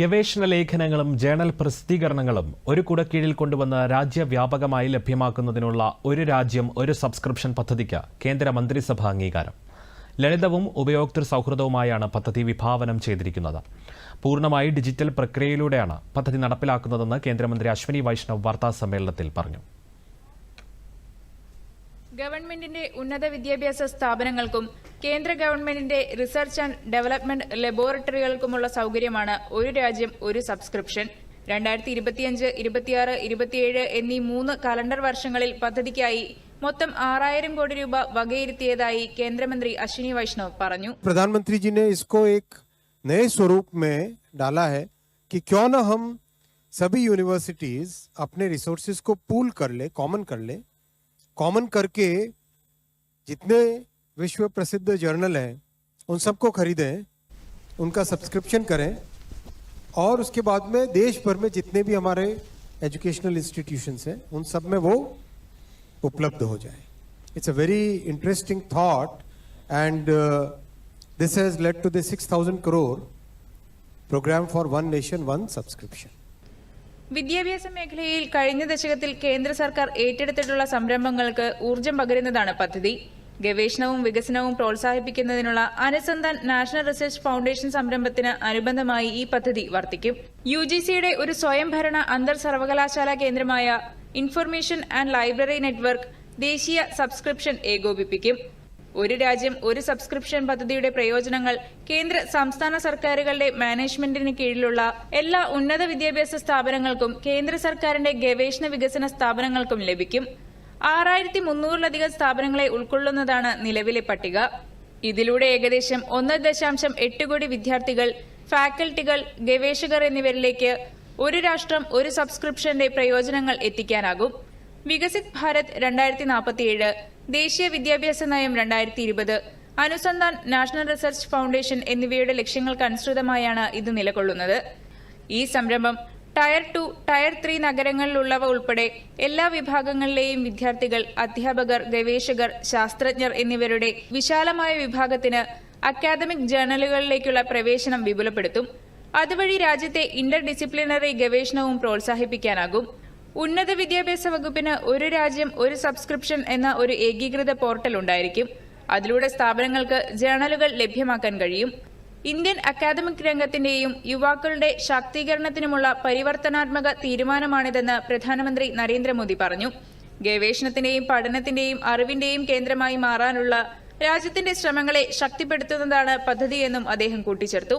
ഗവേഷണ ലേഖനങ്ങളും ജേണൽ പ്രസിദ്ധീകരണങ്ങളും ഒരു കുടക്കീഴിൽ കൊണ്ടുവന്ന് രാജ്യവ്യാപകമായി ലഭ്യമാക്കുന്നതിനുള്ള ഒരു രാജ്യം ഒരു സബ്സ്ക്രിപ്ഷൻ പദ്ധതിക്ക് കേന്ദ്ര മന്ത്രിസഭ അംഗീകാരം. ലളിതവും ഉപയോക്തൃ സൗഹൃദവുമായാണ് പദ്ധതി വിഭാവനം ചെയ്തിരിക്കുന്നത്. പൂർണമായി ഡിജിറ്റൽ പ്രക്രിയയിലൂടെയാണ് പദ്ധതി നടപ്പിലാക്കുന്നതെന്ന് കേന്ദ്രമന്ത്രി അശ്വനി വൈഷ്ണവ് വാർത്താ സമ്മേളനത്തിൽ പറഞ്ഞു. ഗവൺമെന്റിന്റെ ഉന്നത വിദ്യാഭ്യാസ സ്ഥാപനങ്ങൾക്കും കേന്ദ്ര ഗവൺമെന്റിന്റെ റിസർച്ച് ആൻഡ് ഡെവലപ്മെന്റ് ലബോറട്ടറികൾക്കുമുള്ള സൗകര്യമാണ് ഒരു രാജ്യം ഒരു സബ്സ്ക്രിപ്ഷൻ രണ്ടായിരത്തി ഇരുപത്തിയഞ്ച് ഇരുപത്തിയാറ് ഇരുപത്തിയേഴ് എന്നീ മൂന്ന് കലണ്ടർ വർഷങ്ങളിൽ പദ്ധതിക്കായി മൊത്തം ആറായിരം കോടി രൂപ വകയിരുത്തിയതായി കേന്ദ്രമന്ത്രി അശ്വിനി വൈഷ്ണവ് പറഞ്ഞു प्रधानमंत्री जी ने इसको एक नए स्वरूप में डाला है कि क्यों ना हम सभी यूनिवर्सिटीज अपने रिसोर्सेज को पूल कर ले कॉमन कर ले कॉमन करके जितने विश्व प्रसिद्ध जर्नल हैं उन सबको खरीदें उनका सब्सक्रिप्शन करें और उसके बाद में देश भर में जितने भी हमारे एजुकेशनल इंस्टीट्यूशंस हैं उन सब में वो उपलब्ध हो जाए it's a very interesting thought and this has led to the 6000 crore program for one nation one subscription വിദ്യാഭ്യാസ മേഖലയിൽ കഴിഞ്ഞ ദശകത്തിൽ കേന്ദ്ര സർക്കാർ ഏറ്റെടുത്തിട്ടുള്ള സംരംഭങ്ങൾക്ക് ഊർജം പകരുന്നതാണ് പദ്ധതി ഗവേഷണവും വികസനവും പ്രോത്സാഹിപ്പിക്കുന്നതിനുള്ള അനുസന്ധാൻ നാഷണൽ റിസർച്ച് ഫൗണ്ടേഷൻ സംരംഭത്തിന് അനുബന്ധമായി ഈ പദ്ധതി വർത്തിക്കും. യു ജി സിയുടെ ഒരു സ്വയംഭരണ അന്തർ സർവകലാശാല കേന്ദ്രമായ ഇൻഫർമേഷൻ ആൻഡ് ലൈബ്രറി നെറ്റ്വർക്ക് ദേശീയ സബ്സ്ക്രിപ്ഷൻ ഏകോപിപ്പിക്കും. ഒരു രാജ്യം ഒരു സബ്സ്ക്രിപ്ഷൻ പദ്ധതിയുടെ പ്രയോജനങ്ങൾ കേന്ദ്ര സംസ്ഥാന സർക്കാരുകളുടെ മാനേജ്മെന്റിന് കീഴിലുള്ള എല്ലാ ഉന്നത വിദ്യാഭ്യാസ സ്ഥാപനങ്ങൾക്കും കേന്ദ്ര സർക്കാരിന്റെ ഗവേഷണ വികസന സ്ഥാപനങ്ങൾക്കും ലഭിക്കും. ആറായിരത്തി മുന്നൂറിലധികം സ്ഥാപനങ്ങളെ ഉൾക്കൊള്ളുന്നതാണ് നിലവിലെ പട്ടിക. ഇതിലൂടെ ഏകദേശം ഒന്ന് ദശാംശം എട്ട് കോടി വിദ്യാർത്ഥികൾ ഫാക്കൽറ്റികൾ ഗവേഷകർ എന്നിവരിലേക്ക് ഒരു രാഷ്ട്രം ഒരു സബ്സ്ക്രിപ്ഷന്റെ പ്രയോജനങ്ങൾ എത്തിക്കാനാകും. വികസിത് ഭാരത് രണ്ടായിരത്തി നാൽപ്പത്തിയേഴ് ദേശീയ വിദ്യാഭ്യാസ നയം രണ്ടായിരത്തി ഇരുപത് അനുസന്ധാൻ നാഷണൽ റിസർച്ച് ഫൗണ്ടേഷൻ എന്നിവയുടെ ലക്ഷ്യങ്ങൾക്കനുസൃതമായാണ് ഇത് നിലകൊള്ളുന്നത്. ഈ സംരംഭം ടയർ ടു ടയർ ത്രീ നഗരങ്ങളിലുള്ളവ ഉൾപ്പെടെ എല്ലാ വിഭാഗങ്ങളിലെയും വിദ്യാർത്ഥികൾ അധ്യാപകർ ഗവേഷകർ ശാസ്ത്രജ്ഞർ എന്നിവരുടെ വിശാലമായ വിഭാഗത്തിന് അക്കാദമിക് ജേണലുകളിലേക്കുള്ള പ്രവേശനം വിപുലപ്പെടുത്തും. അതുവഴി രാജ്യത്തെ ഇന്റർ ഡിസിപ്ലിനറി ഗവേഷണവും പ്രോത്സാഹിപ്പിക്കാനാകും. ഉന്നത വിദ്യാഭ്യാസ വകുപ്പിന് ഒരു രാജ്യം ഒരു സബ്സ്ക്രിപ്ഷൻ എന്ന ഒരു ഏകീകൃത പോർട്ടൽ ഉണ്ടായിരിക്കും. അതിലൂടെ സ്ഥാപനങ്ങൾക്ക് ജേണലുകൾ ലഭ്യമാക്കാൻ കഴിയും. ഇന്ത്യൻ അക്കാദമിക് രംഗത്തിന്റെയും യുവാക്കളുടെ ശാക്തീകരണത്തിനുമുള്ള പരിവർത്തനാത്മക തീരുമാനമാണിതെന്ന് പ്രധാനമന്ത്രി നരേന്ദ്രമോദി പറഞ്ഞു. ഗവേഷണത്തിന്റെയും പഠനത്തിന്റെയും അറിവിന്റെയും കേന്ദ്രമായി മാറാനുള്ള രാജ്യത്തിന്റെ ശ്രമങ്ങളെ ശക്തിപ്പെടുത്തുന്നതാണ് പദ്ധതിയെന്നും അദ്ദേഹം കൂട്ടിച്ചേർത്തു.